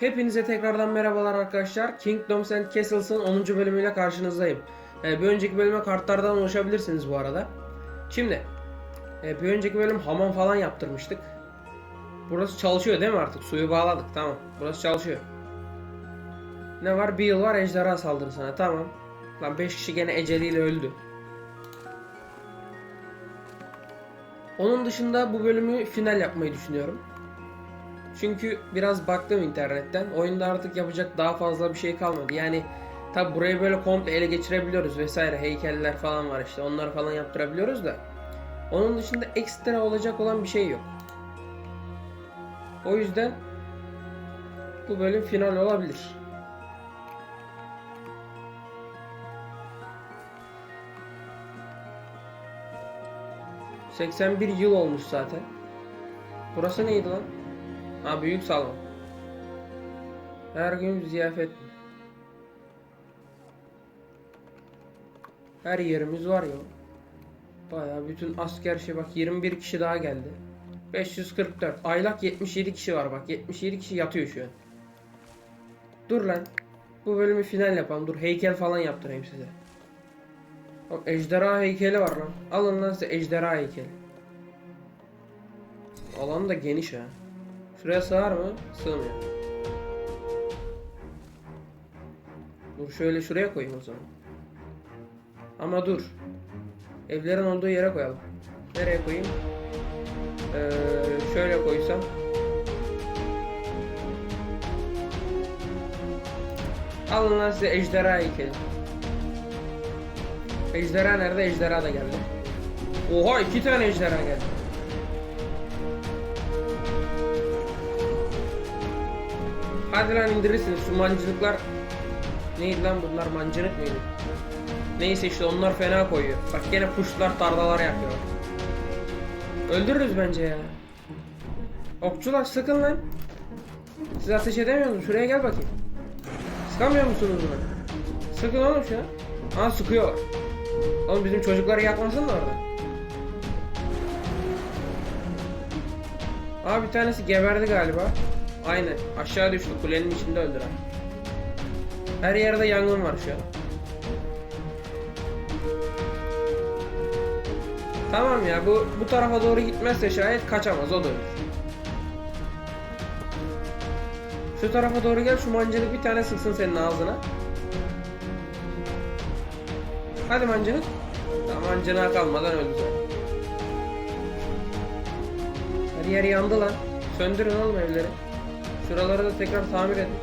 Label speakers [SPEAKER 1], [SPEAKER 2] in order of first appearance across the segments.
[SPEAKER 1] Hepinize tekrardan merhabalar arkadaşlar. Kingdoms and Castles'ın 10. bölümüyle karşınızdayım. Ee, bir önceki bölüme kartlardan ulaşabilirsiniz bu arada. Şimdi e, bir önceki bölüm hamam falan yaptırmıştık. Burası çalışıyor değil mi artık? Suyu bağladık tamam. Burası çalışıyor. Ne var? Bir yıl var ejderha saldırısına tamam. Lan 5 kişi gene eceliyle öldü. Onun dışında bu bölümü final yapmayı düşünüyorum. Çünkü biraz baktım internetten. Oyunda artık yapacak daha fazla bir şey kalmadı. Yani tabi burayı böyle komple ele geçirebiliyoruz vesaire. Heykeller falan var işte. Onları falan yaptırabiliyoruz da. Onun dışında ekstra olacak olan bir şey yok. O yüzden bu bölüm final olabilir. ...81 yıl olmuş zaten. Burası neydi lan? Ha büyük salon. Her gün ziyafet. Her yerimiz var ya. Baya bütün asker şey bak 21 kişi daha geldi. 544. Aylak 77 kişi var bak. 77 kişi yatıyor şu an. Dur lan. Bu bölümü final yapalım. Dur heykel falan yaptırayım size. Bak ejderha heykeli var lan. Alın lan size ejderha heykeli. Alan da geniş ha. Şuraya sığar mı? Sığmıyor. Dur şöyle şuraya koyayım o zaman. Ama dur. Evlerin olduğu yere koyalım. Nereye koyayım? Ee, şöyle koysam. Alın lan size ejderha heykeli. Ejderha nerede? Ejderha da geldi. Oha iki tane ejderha geldi. Hadi lan indirirsiniz şu mancınıklar. Neydi lan bunlar mancınık mıydı? Neyse işte onlar fena koyuyor. Bak gene puşlar tarlalar yapıyor. Öldürürüz bence ya. Okçular sıkın lan. Siz ateş edemiyor musunuz? Şuraya gel bakayım. Sıkamıyor musunuz bunu? Sıkın oğlum şu an. Aa sıkıyor. Oğlum bizim çocukları yakmasın da orada. Aa bir tanesi geberdi galiba. Aynen. Aşağı düştü. Kulenin içinde öldüren. Her yerde yangın var şu an. Tamam ya bu bu tarafa doğru gitmezse şayet kaçamaz o da ölür. Şu tarafa doğru gel şu mancınık bir tane sıksın senin ağzına. Hadi mancınık. Tamam mancınığa kalmadan öldü zaten. Her yer yandı lan. Söndürün oğlum evleri. Şuraları da tekrar tamir edin.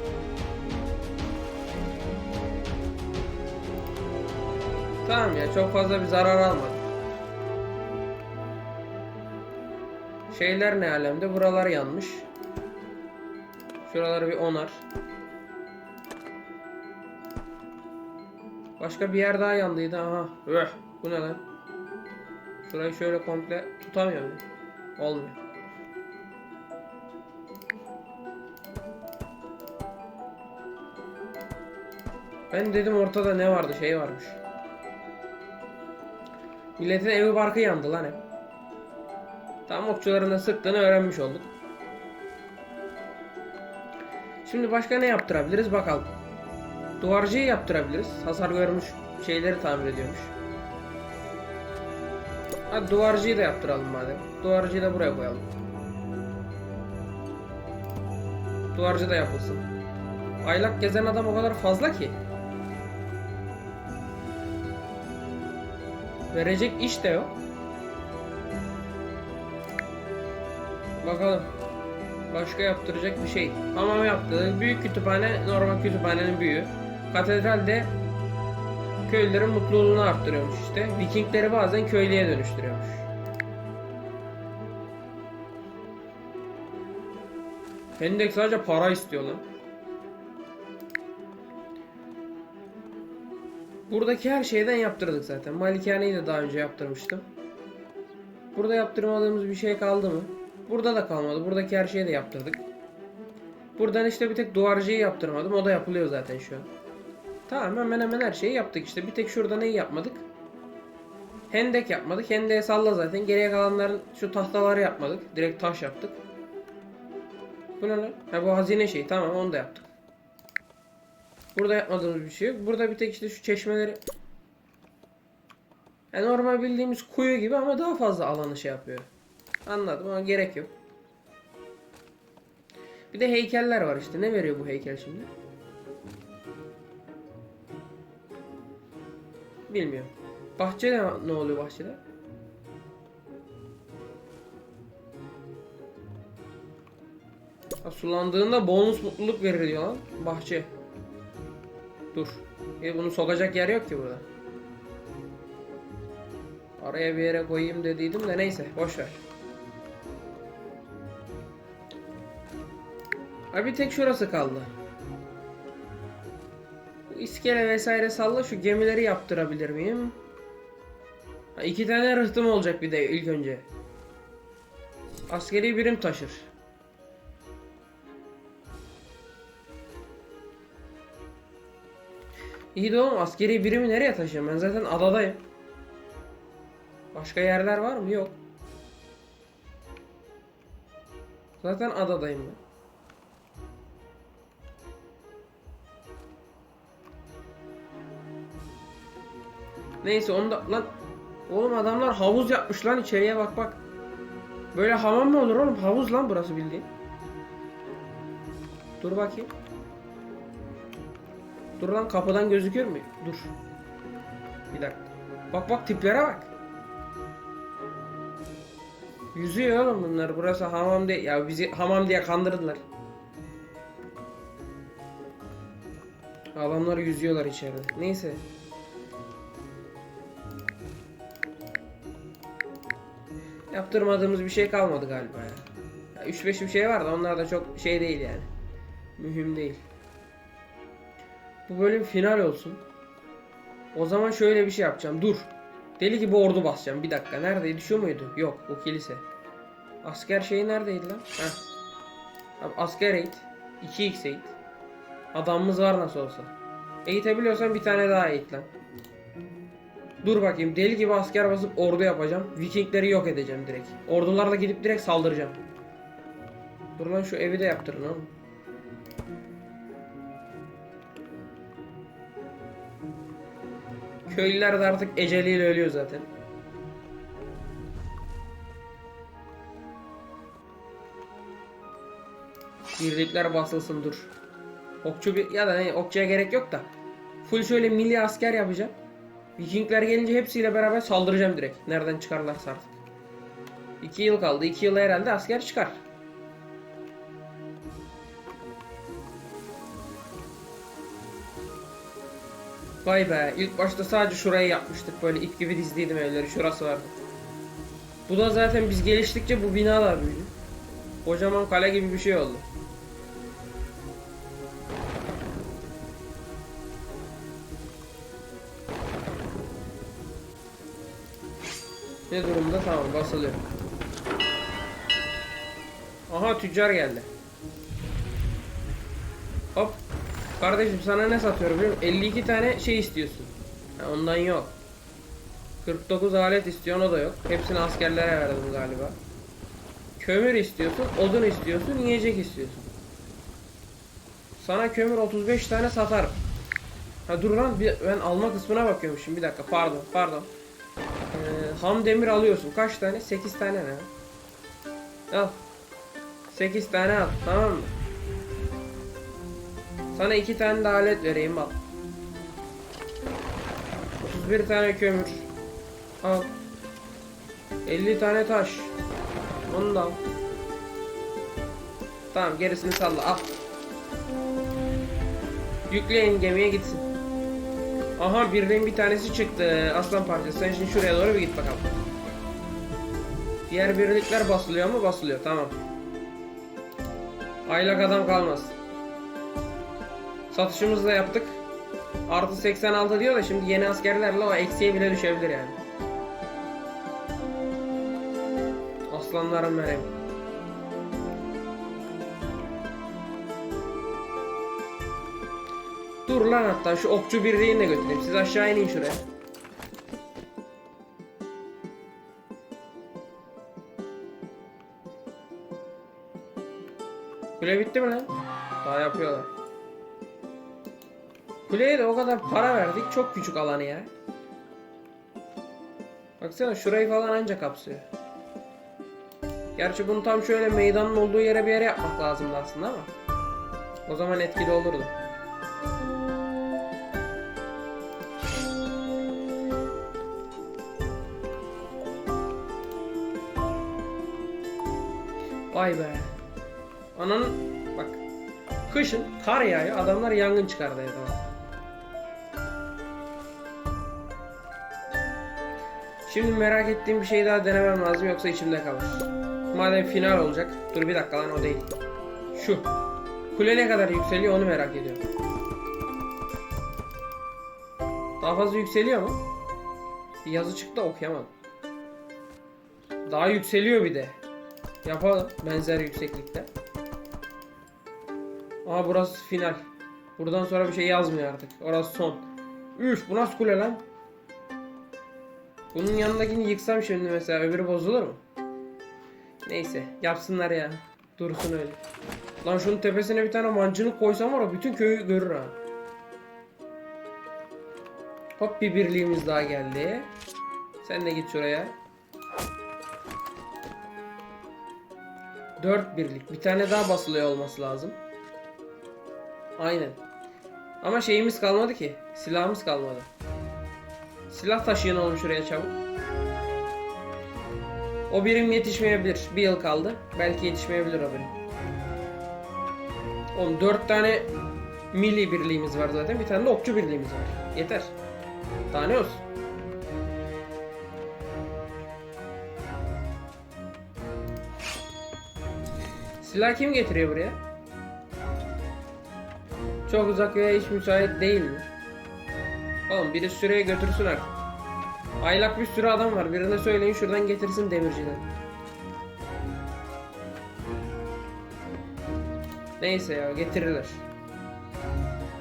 [SPEAKER 1] Tamam ya çok fazla bir zarar almadı. Şeyler ne alemde? Buralar yanmış. Şuraları bir onar. Başka bir yer daha yandıydı. Aha. Öh. Bu ne lan? Şurayı şöyle komple tutamıyorum. Olmuyor. Ben dedim ortada ne vardı? Şey varmış. Milletin evi barkı yandı lan hep. Tam okçuların da sıktığını öğrenmiş olduk. Şimdi başka ne yaptırabiliriz bakalım. Duvarcıyı yaptırabiliriz. Hasar görmüş şeyleri tamir ediyormuş. Hadi duvarcıyı da yaptıralım madem. Duvarcıyı da buraya koyalım. Duvarcı da yapılsın. Aylak gezen adam o kadar fazla ki. Verecek iş de yok. Bakalım. Başka yaptıracak bir şey. Hamam yaptı. Büyük kütüphane normal kütüphanenin büyüğü. Katedralde köylülerin mutluluğunu arttırıyormuş işte. Vikingleri bazen köylüye dönüştürüyormuş. Hendek sadece para istiyor lan. Buradaki her şeyden yaptırdık zaten. Malikaneyi de daha önce yaptırmıştım. Burada yaptırmadığımız bir şey kaldı mı? Burada da kalmadı. Buradaki her şeyi de yaptırdık. Buradan işte bir tek duvarcıyı yaptırmadım. O da yapılıyor zaten şu an. Tamam hemen hemen her şeyi yaptık işte. Bir tek şurada neyi yapmadık? Hendek yapmadık. Hendeğe salla zaten. Geriye kalanların şu tahtaları yapmadık. Direkt taş yaptık. Bu ne lan? Ha bu hazine şeyi. Tamam onu da yaptık. Burada yapmadığımız bir şey yok. Burada bir tek işte şu çeşmeleri yani normal bildiğimiz kuyu gibi ama daha fazla alanı şey yapıyor. Anladım ama gerek yok. Bir de heykeller var işte. Ne veriyor bu heykel şimdi? Bilmiyorum. Bahçede ne oluyor bahçede? Ha, sulandığında bonus mutluluk verir diyor lan. Bahçe. Dur. E bunu sokacak yer yok ki burada. Araya bir yere koyayım dediydim de neyse boş ver. Ha bir tek şurası kaldı. Bu iskele vesaire salla şu gemileri yaptırabilir miyim? Ha, iki tane rıhtım olacak bir de ilk önce. Askeri birim taşır. İyi de oğlum askeri birimi nereye taşıyayım? Ben zaten adadayım. Başka yerler var mı? Yok. Zaten adadayım ben. Neyse onu da lan oğlum adamlar havuz yapmış lan içeriye bak bak. Böyle hamam mı olur oğlum? Havuz lan burası bildiğin. Dur bakayım. Dur lan kapıdan gözüküyor mu? Dur. Bir dakika. Bak bak tiplere bak. Yüzüyor oğlum bunlar. Burası hamam diye. Ya bizi hamam diye kandırdılar. Adamlar yüzüyorlar içeride. Neyse. Yaptırmadığımız bir şey kalmadı galiba ya. ya 3-5 bir şey var da onlar da çok şey değil yani. Mühim değil. Bu bölüm final olsun. O zaman şöyle bir şey yapacağım. Dur. Deli gibi ordu basacağım. Bir dakika. Neredeydi? Şu muydu? Yok. Bu kilise. Asker şeyi neredeydi lan? Heh. Asker eğit. 2x eğit. Adamımız var nasıl olsa. Eğitebiliyorsan bir tane daha eğit lan. Dur bakayım. Deli gibi asker basıp ordu yapacağım. Vikingleri yok edeceğim direkt. Ordularla gidip direkt saldıracağım. Dur lan şu evi de yaptırın oğlum. Köylüler de artık eceliyle ölüyor zaten. Birlikler basılsın dur. Okçu bir ya da ne okçuya gerek yok da. Full şöyle milli asker yapacağım. Vikingler gelince hepsiyle beraber saldıracağım direkt. Nereden çıkarlarsa artık. 2 yıl kaldı. 2 yıla herhalde asker çıkar. Vay be ilk başta sadece şurayı yapmıştık böyle ip gibi dizdiydim evleri şurası vardı. Bu da zaten biz geliştikçe bu bina da büyüdü. Kocaman kale gibi bir şey oldu. Ne durumda? Tamam basılıyor. Aha tüccar geldi. Hop. Kardeşim sana ne satıyorum biliyor musun? 52 tane şey istiyorsun. Ha, ondan yok. 49 alet istiyorsun o da yok. Hepsini askerlere verdim galiba. Kömür istiyorsun, odun istiyorsun, yiyecek istiyorsun. Sana kömür 35 tane satarım. Ha dur lan bir, ben alma kısmına bakıyormuşum. Bir dakika pardon pardon. Ee, ham demir alıyorsun. Kaç tane? 8 tane ne? Al. 8 tane al. Tamam mı? Sana 2 tane de alet vereyim al. 31 tane kömür. Al. 50 tane taş. Onu da al. Tamam gerisini salla al. Yükleyin gemiye gitsin. Aha birden bir tanesi çıktı. Aslan parçası. Sen şimdi şuraya doğru bir git bakalım. Diğer birlikler basılıyor mu? Basılıyor. Tamam. Aylak adam kalmaz. Satışımızı da yaptık. Artı 86 diyor da şimdi yeni askerlerle o eksiye bile düşebilir yani. Aslanlarım benim. Dur lan hatta şu okçu birliğini de götüreyim. Siz aşağı inin şuraya. Kule bitti mi lan? Daha yapıyorlar. Kuleye de o kadar para verdik. Çok küçük alanı ya. Baksana şurayı falan anca kapsıyor. Gerçi bunu tam şöyle meydanın olduğu yere bir yere yapmak lazımdı aslında ama. O zaman etkili olurdu. Vay be. Ananın bak. Kışın kar yağıyor adamlar yangın çıkardı evde. Şimdi merak ettiğim bir şey daha denemem lazım yoksa içimde kalır. Madem final olacak. Dur bir dakika lan o değil. Şu. Kule ne kadar yükseliyor onu merak ediyorum. Daha fazla yükseliyor mu? Bir yazı çıktı okuyamadım. Daha yükseliyor bir de. Yapalım benzer yükseklikte. Aa burası final. Buradan sonra bir şey yazmıyor artık. Orası son. Üf bu nasıl kule lan? Bunun yanındakini yıksam şimdi mesela öbürü bozulur mu? Neyse yapsınlar ya. Dursun öyle. Lan şunun tepesine bir tane mancınık koysam var ya bütün köyü görür ha. Hop bir birliğimiz daha geldi. Sen de git şuraya. Dört birlik. Bir tane daha basılıyor olması lazım. Aynen. Ama şeyimiz kalmadı ki. Silahımız kalmadı. Silah taşıyın oğlum şuraya çabuk. O birim yetişmeyebilir. Bir yıl kaldı. Belki yetişmeyebilir o birim. Oğlum dört tane milli birliğimiz var zaten. Bir tane de okçu birliğimiz var. Yeter. Daha ne olsun? Silah kim getiriyor buraya? Çok uzak veya hiç müsait değil mi? Oğlum biri süreye götürsün artık. Aylak bir sürü adam var. Birine söyleyin şuradan getirsin demirciden. Neyse ya getirirler.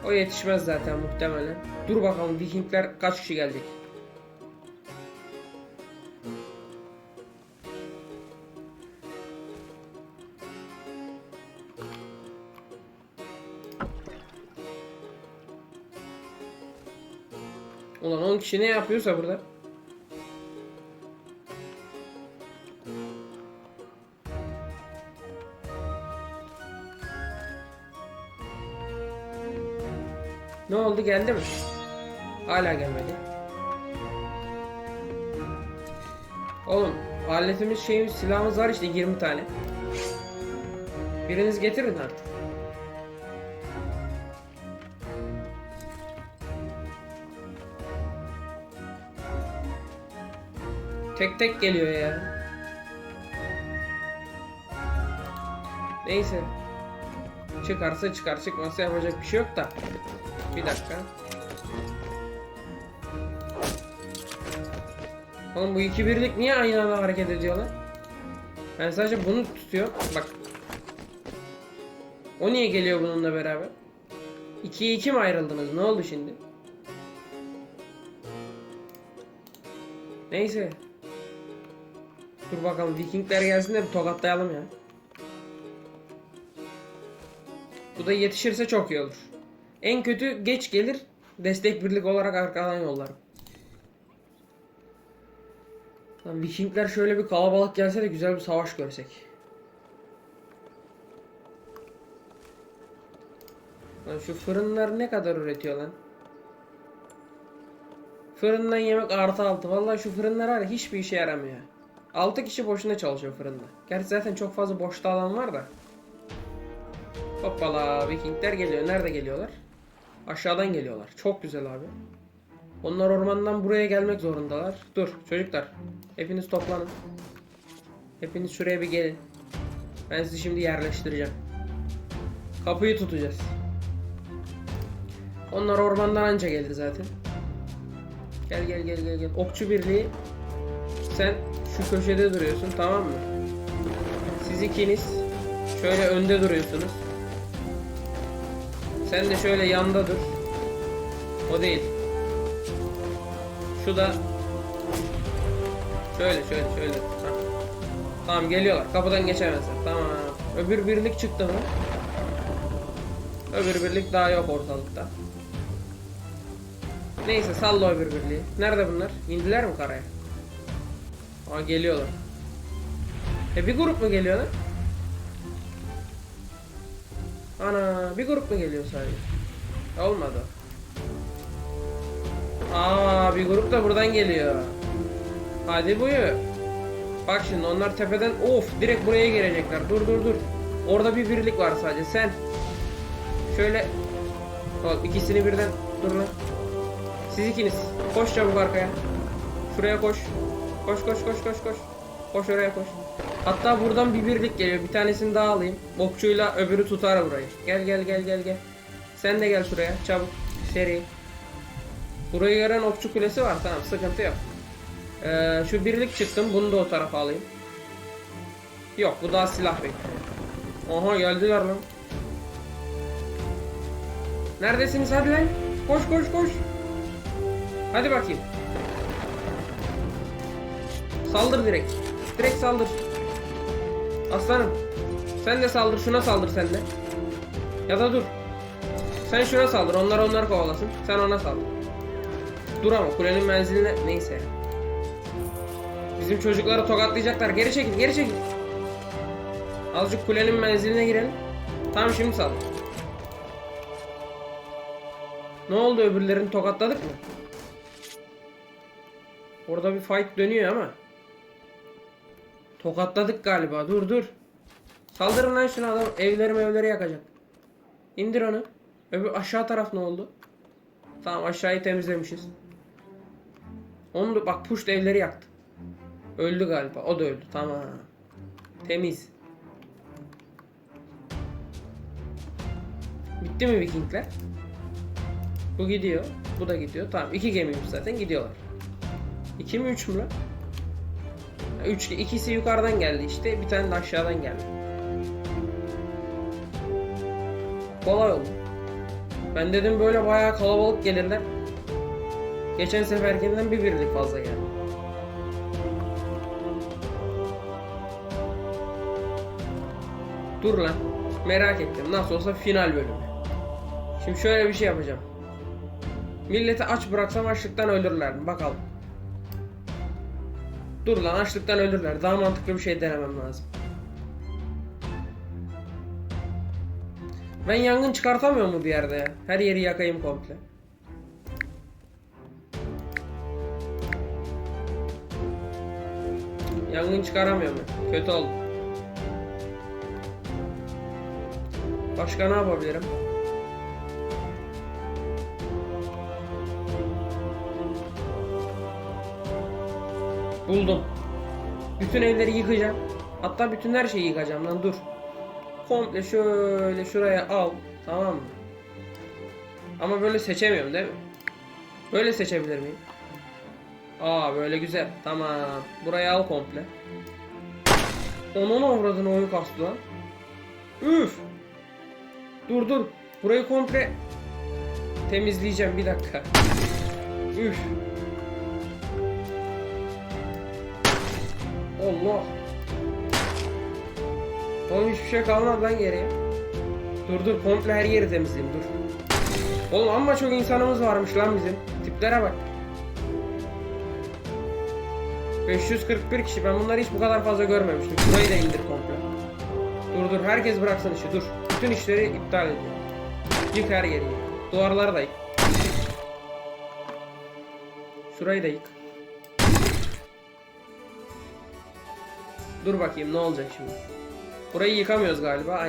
[SPEAKER 1] O yetişmez zaten muhtemelen. Dur bakalım Vikingler kaç kişi gelecek? Kişi ne yapıyorsa burada? Ne oldu geldi mi? Hala gelmedi. Oğlum aletimiz şeyimiz silahımız var işte 20 tane. Biriniz getirin artık. Tek tek geliyor ya. Neyse. Çıkarsa çıkar çıkmazsa yapacak bir şey yok da. Bir dakika. Oğlum bu iki birlik niye aynı anda hareket ediyorlar? Ben sadece bunu tutuyor. Bak. O niye geliyor bununla beraber? 2'ye 2 mi ayrıldınız? Ne oldu şimdi? Neyse. Dur bakalım Vikingler gelsin de bir tokatlayalım ya. Bu da yetişirse çok iyi olur. En kötü geç gelir. Destek birlik olarak arkadan yollarım. Lan Vikingler şöyle bir kalabalık gelse de güzel bir savaş görsek. Lan şu fırınlar ne kadar üretiyor lan? Fırından yemek artı altı. Vallahi şu fırınlar var hiçbir işe yaramıyor. 6 kişi boşuna çalışıyor fırında. Gerçi zaten çok fazla boşta alan var da. Hoppala Vikingler geliyor. Nerede geliyorlar? Aşağıdan geliyorlar. Çok güzel abi. Onlar ormandan buraya gelmek zorundalar. Dur çocuklar. Hepiniz toplanın. Hepiniz şuraya bir gelin. Ben sizi şimdi yerleştireceğim. Kapıyı tutacağız. Onlar ormandan anca gelir zaten. Gel gel gel gel gel. Okçu birliği. Sen şu köşede duruyorsun tamam mı? Siz ikiniz şöyle önde duruyorsunuz. Sen de şöyle yanda dur. O değil. Şu da şöyle şöyle şöyle. Tamam geliyorlar. Kapıdan geçemezler. Tamam. Öbür birlik çıktı mı? Öbür birlik daha yok ortalıkta. Neyse salla öbür birliği. Nerede bunlar? İndiler mi karaya? Aa geliyorlar. E bir grup mu geliyor lan? Ana bir grup mu geliyor sadece? Olmadı. Aa bir grup da buradan geliyor. Hadi buyur. Bak şimdi onlar tepeden of direkt buraya gelecekler. Dur dur dur. Orada bir birlik var sadece sen. Şöyle Bak ikisini birden dur lan. Siz ikiniz koş çabuk arkaya. Şuraya koş. Koş koş koş koş koş. Koş oraya koş. Hatta buradan bir birlik geliyor. Bir tanesini daha alayım. Okçuyla öbürü tutar burayı. Gel gel gel gel gel. Sen de gel şuraya çabuk. Seri. Burayı gören okçu kulesi var tamam sıkıntı yok. Ee, şu birlik çıktım bunu da o tarafa alayım. Yok bu daha silah bekliyor. Oha geldiler lan. Neredesiniz hadi lan? Koş koş koş. Hadi bakayım. Saldır direkt. Direkt saldır. Aslanım. Sen de saldır şuna saldır sen de. Ya da dur. Sen şuna saldır onlar onlar kovalasın. Sen ona saldır. Dur ama kulenin menziline neyse. Bizim çocukları tokatlayacaklar. Geri çekil, geri çekil. Azıcık kulenin menziline girelim. Tamam şimdi sal. Ne oldu öbürlerini tokatladık mı? Orada bir fight dönüyor ama. Tokatladık galiba. Dur dur. Saldırın lan şuna adam evleri evleri yakacak. İndir onu. Öbür aşağı taraf ne oldu? Tamam aşağıyı temizlemişiz. Onu da bak push evleri yaktı. Öldü galiba. O da öldü. Tamam. Temiz. Bitti mi Vikingler? Bu gidiyor. Bu da gidiyor. Tamam. iki gemiymiş zaten. Gidiyorlar. İki mi üç mü lan? Üç. ikisi yukarıdan geldi işte. Bir tane de aşağıdan geldi. Kolay oldu. Ben dedim böyle bayağı kalabalık gelirler. Geçen seferkinden bir birlik fazla geldi. Dur lan. Merak ettim. Nasıl olsa final bölümü. Şimdi şöyle bir şey yapacağım. Milleti aç bıraksam açlıktan ölürler? Bakalım. Dur lan açlıktan ölürler. Daha mantıklı bir şey denemem lazım. Ben yangın çıkartamıyor mu bir yerde? Her yeri yakayım komple. Yangın çıkaramıyor mu? Kötü oldu. Başka ne yapabilirim? Buldum. Bütün evleri yıkacağım. Hatta bütün her şeyi yıkacağım lan dur. Komple şöyle şuraya al. Tamam mı? Ama böyle seçemiyorum değil mi? Böyle seçebilir miyim? Aa böyle güzel. Tamam. Burayı al komple. Onun avradını oyun kastı lan. Üf. Dur dur. Burayı komple temizleyeceğim bir dakika. Üf. Allah. Oğlum hiçbir şey kalmadı lan geriye. Dur dur komple her yeri temizleyeyim dur. Oğlum amma çok insanımız varmış lan bizim. Tiplere bak. 541 kişi ben bunları hiç bu kadar fazla görmemiştim. Şurayı da indir komple. Dur dur herkes bıraksın işi dur. Bütün işleri iptal ediyor. Yık her yeri. Duvarları da yık. Şurayı da yık. Dur bakayım ne olacak şimdi. Burayı yıkamıyoruz galiba.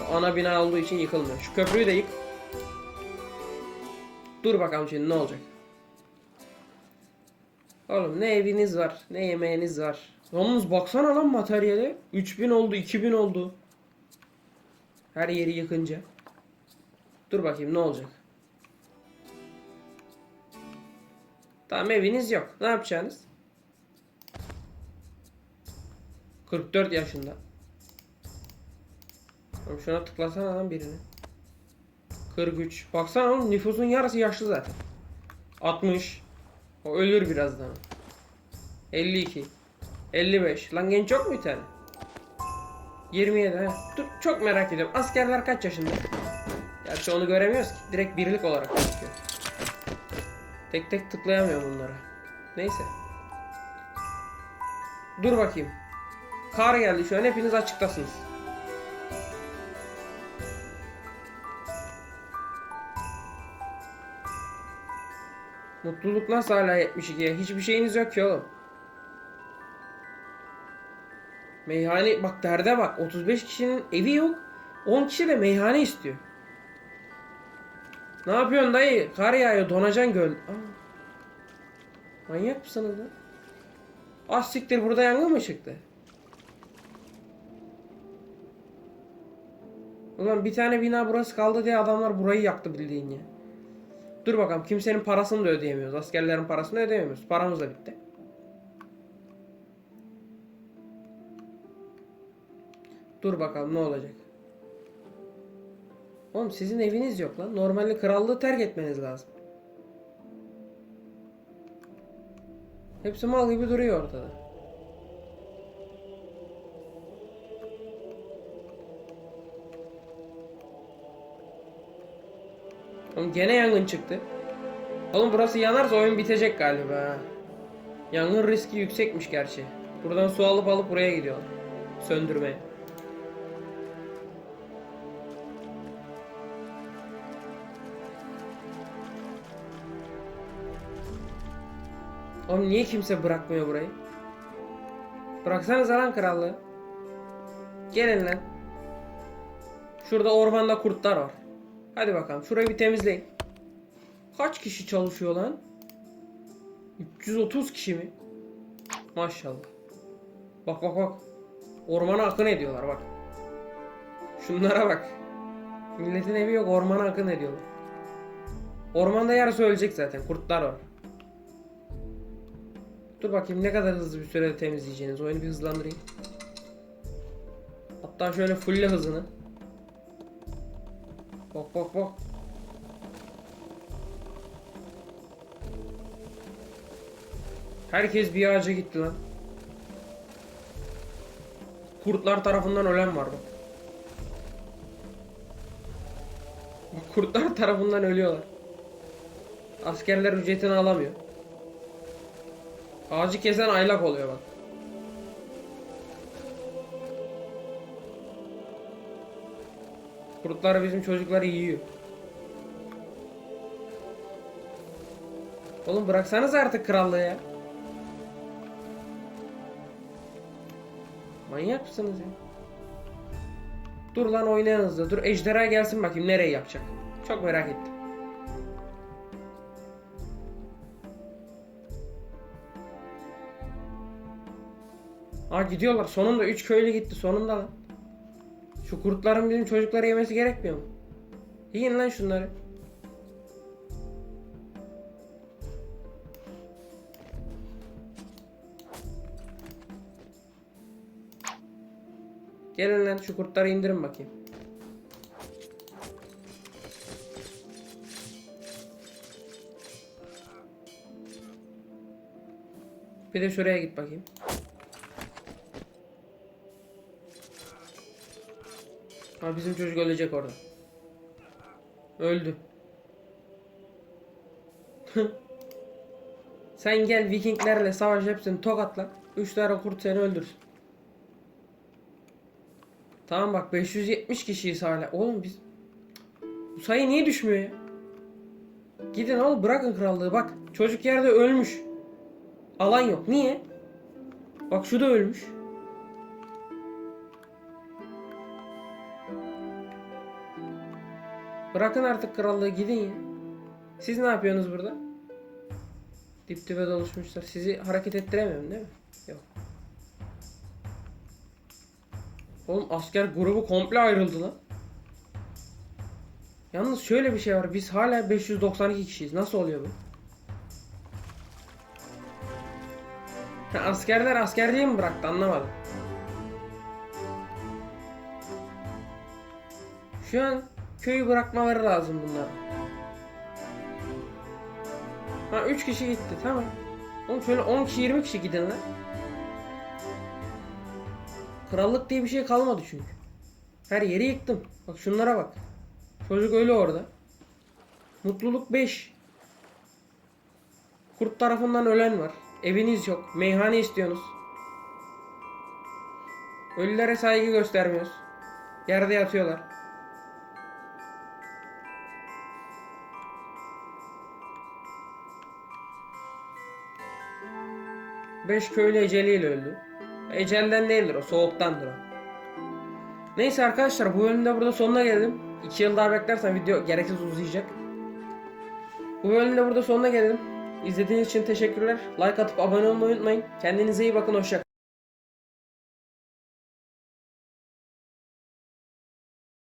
[SPEAKER 1] Bu Ana bina olduğu için yıkılmıyor. Şu köprüyü de yık. Dur bakalım şimdi ne olacak. Oğlum ne eviniz var ne yemeğiniz var. Yalnız baksana lan materyale. 3000 oldu 2000 oldu. Her yeri yıkınca. Dur bakayım ne olacak. Tamam eviniz yok. Ne yapacaksınız? 44 yaşında. Oğlum şuna tıklasana lan birini. 43. Baksana oğlum nüfusun yarısı yaşlı zaten. 60. O ölür birazdan. 52. 55. Lan genç yok mu bir tane? 27 he. Dur çok merak ediyorum. Askerler kaç yaşında? Gerçi onu göremiyoruz ki. Direkt birlik olarak gözüküyor. Tek tek tıklayamıyorum bunlara. Neyse. Dur bakayım. Kar geldi şu an hepiniz açıktasınız. Mutluluk nasıl hala 72'ye? Hiçbir şeyiniz yok ki oğlum. Meyhane bak derde bak 35 kişinin evi yok. 10 kişi de meyhane istiyor. Ne yapıyorsun dayı? Kar yağıyor donacan göl. Aa. Manyak mısınız lan? Az siktir burada yangın mı çıktı? Ulan bir tane bina burası kaldı diye adamlar burayı yaktı bildiğin ya. Dur bakalım kimsenin parasını da ödeyemiyoruz. Askerlerin parasını ödeyemiyoruz. Paramız da bitti. Dur bakalım ne olacak. Oğlum sizin eviniz yok lan. Normalde krallığı terk etmeniz lazım. Hepsi mal gibi duruyor ortada. Oğlum gene yangın çıktı. Oğlum burası yanarsa oyun bitecek galiba. Yangın riski yüksekmiş gerçi. Buradan su alıp alıp buraya gidiyorlar. Söndürmeye. Oğlum niye kimse bırakmıyor burayı? Bıraksanız lan krallığı. Gelin lan. Şurada ormanda kurtlar var. Hadi bakalım şurayı bir temizleyin. Kaç kişi çalışıyor lan? 330 kişi mi? Maşallah. Bak bak bak. Ormana akın ediyorlar bak. Şunlara bak. Milletin evi yok ormana akın ediyorlar. Ormanda yarısı ölecek zaten kurtlar var. Dur bakayım ne kadar hızlı bir sürede temizleyeceğiniz. Oyunu bir hızlandırayım. Hatta şöyle fulle hızını. Bak bak bak. Herkes bir ağaca gitti lan. Kurtlar tarafından ölen var bak. Kurtlar tarafından ölüyorlar. Askerler ücretini alamıyor. Ağacı kesen aylak oluyor bak. Kurtlar bizim çocukları yiyor. Oğlum bıraksanız artık krallığı ya. Manyak mısınız ya? Dur lan oynayın hızlı. Dur ejderha gelsin bakayım nereye yapacak. Çok merak ettim. Aa gidiyorlar. Sonunda 3 köylü gitti. Sonunda lan. Şu kurtların bizim çocukları yemesi gerekmiyor mu? Yiyin lan şunları. Gelin lan şu kurtları indirin bakayım. Bir de şuraya git bakayım. Ha bizim çocuk ölecek orada. Öldü. Sen gel Vikinglerle savaş hepsini tokatla. 3 tane kurt seni öldürsün. Tamam bak 570 kişiyiz hala. Oğlum biz... Bu sayı niye düşmüyor ya? Gidin oğlum bırakın krallığı bak. Çocuk yerde ölmüş. Alan yok. Niye? Bak şu da ölmüş. Bırakın artık krallığı gidin ya. Siz ne yapıyorsunuz burada? Dip dibe doluşmuşlar. Sizi hareket ettiremiyorum değil mi? Yok. Oğlum asker grubu komple ayrıldı lan. Yalnız şöyle bir şey var. Biz hala 592 kişiyiz. Nasıl oluyor bu? Ha, askerler asker diye mi bıraktı anlamadım. Şu an köyü bırakmaları lazım bunlar. Ha 3 kişi gitti tamam. Oğlum şöyle 10 kişi 20 kişi gidin lan. Krallık diye bir şey kalmadı çünkü. Her yeri yıktım. Bak şunlara bak. Çocuk ölü orada. Mutluluk 5. Kurt tarafından ölen var. Eviniz yok. Meyhane istiyorsunuz. Ölülere saygı göstermiyoruz. Yerde yatıyorlar. Beş köylü eceliyle öldü. Ecelden değildir o, soğuktandır o. Neyse arkadaşlar bu bölümde burada sonuna geldim. 2 yıl daha beklersen video gereksiz uzayacak. Bu bölümde burada sonuna geldim. İzlediğiniz için teşekkürler. Like atıp abone olmayı unutmayın. Kendinize iyi bakın. Hoşça